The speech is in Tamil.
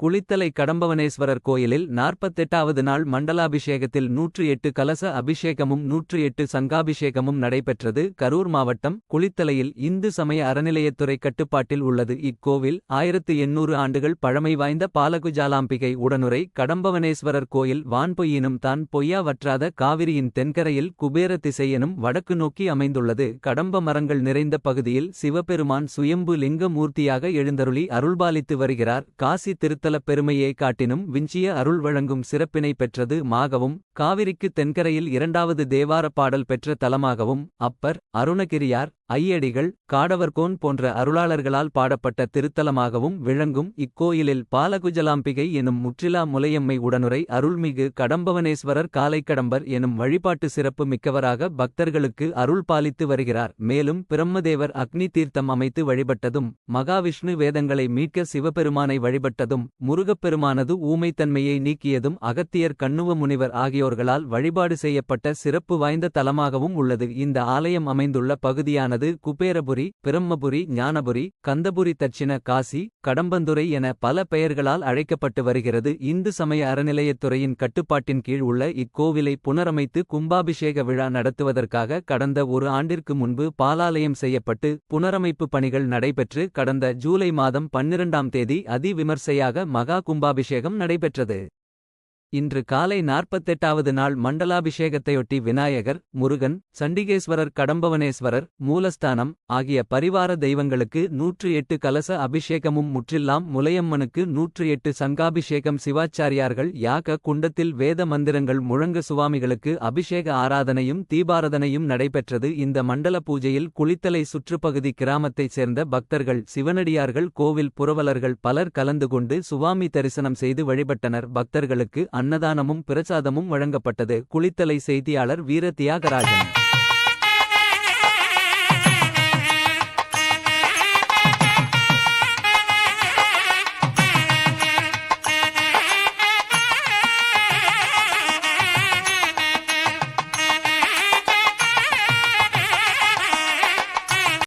குளித்தலை கடம்பவனேஸ்வரர் கோயிலில் நாற்பத்தெட்டாவது நாள் மண்டலாபிஷேகத்தில் நூற்று எட்டு கலச அபிஷேகமும் நூற்று எட்டு சங்காபிஷேகமும் நடைபெற்றது. கரூர் மாவட்டம் குளித்தலையில் இந்து சமய அறநிலையத்துறை கட்டுப்பாட்டில் உள்ளது. இக்கோவில் ஆயிரத்து எண்ணூறு ஆண்டுகள் பழமை வாய்ந்த பாலகுஜாலாம்பிகை உடனுரை. கடம்பவனேஸ்வரர் கோயில் வான்பொய்யினும் தான் பொய்யா வற்றாத காவிரியின் தென்கரையில் குபேர திசையனும் வடக்கு நோக்கி அமைந்துள்ளது. கடம்ப மரங்கள் நிறைந்த பகுதியில் சிவபெருமான் சுயம்பு லிங்க மூர்த்தியாக எழுந்தருளி அருள்பாலித்து வருகிறார். காசி திருத்த திருத்தல பெருமையே காட்டினும் விஞ்சிய அருள் வழங்கும் சிறப்பினை பெற்றது மாகவும் காவிரிக்கு தென்கரையில் இரண்டாவது தேவாரப் பாடல் பெற்ற தலமாகவும் அப்பர் அருணகிரியார் ஐயடிகள் காடவர்கோன் போன்ற அருளாளர்களால் பாடப்பட்ட திருத்தலமாகவும் விளங்கும் இக்கோயிலில் பாலகுஜலாம்பிகை எனும் முற்றிலா முலையம்மை உடனுரை அருள்மிகு கடம்பவனேஸ்வரர் காலைக்கடம்பர் எனும் வழிபாட்டு சிறப்பு மிக்கவராக பக்தர்களுக்கு அருள் பாலித்து வருகிறார். மேலும் பிரம்மதேவர் அக்னி தீர்த்தம் அமைத்து வழிபட்டதும் மகாவிஷ்ணு வேதங்களை மீட்க சிவபெருமானை வழிபட்டதும் முருகப்பெருமானது ஊமைத்தன்மையை நீக்கியதும் அகத்தியர் கண்ணுவ முனிவர் ஆகியோர்களால் வழிபாடு செய்யப்பட்ட சிறப்பு வாய்ந்த தலமாகவும் உள்ளது. இந்த ஆலயம் அமைந்துள்ள பகுதியானது குபேரபுரி பிரம்மபுரி ஞானபுரி கந்தபுரி தட்சிண காசி கடம்பந்துறை என பல பெயர்களால் அழைக்கப்பட்டு வருகிறது. இந்து சமய அறநிலையத்துறையின் கட்டுப்பாட்டின் கீழ் உள்ள இக்கோவிலை புனரமைத்து கும்பாபிஷேக விழா நடத்துவதற்காக கடந்த ஒரு ஆண்டிற்கு முன்பு பாலாலயம் செய்யப்பட்டு புனரமைப்பு பணிகள் நடைபெற்று கடந்த ஜூலை மாதம் பன்னிரண்டாம் தேதி அதிவிமர்சையாக மகா கும்பாபிஷேகம் நடைபெற்றது. இன்று காலை நாற்பத்தெட்டாவது நாள் மண்டலாபிஷேகத்தையொட்டி விநாயகர் முருகன் சண்டிகேஸ்வரர் கடம்பவனேஸ்வரர் மூலஸ்தானம் ஆகிய பரிவார தெய்வங்களுக்கு நூற்று எட்டு கலச அபிஷேகமும் முற்றில்லாம் முலையம்மனுக்கு நூற்று எட்டு சங்காபிஷேகம் சிவாச்சாரியார்கள் யாக குண்டத்தில் வேத மந்திரங்கள் முழங்க சுவாமிகளுக்கு அபிஷேக ஆராதனையும் தீபாரதனையும் நடைபெற்றது. இந்த மண்டல பூஜையில் குளித்தலை சுற்றுப்பகுதி கிராமத்தைச் சேர்ந்த பக்தர்கள் சிவனடியார்கள் கோவில் புரவலர்கள் பலர் கலந்து கொண்டு சுவாமி தரிசனம் செய்து வழிபட்டனர். பக்தர்களுக்கு அன்னதானமும் பிரசாதமும் வழங்கப்பட்டது. குளித்தலை செய்தியாளர் வீர தியாகராஜன்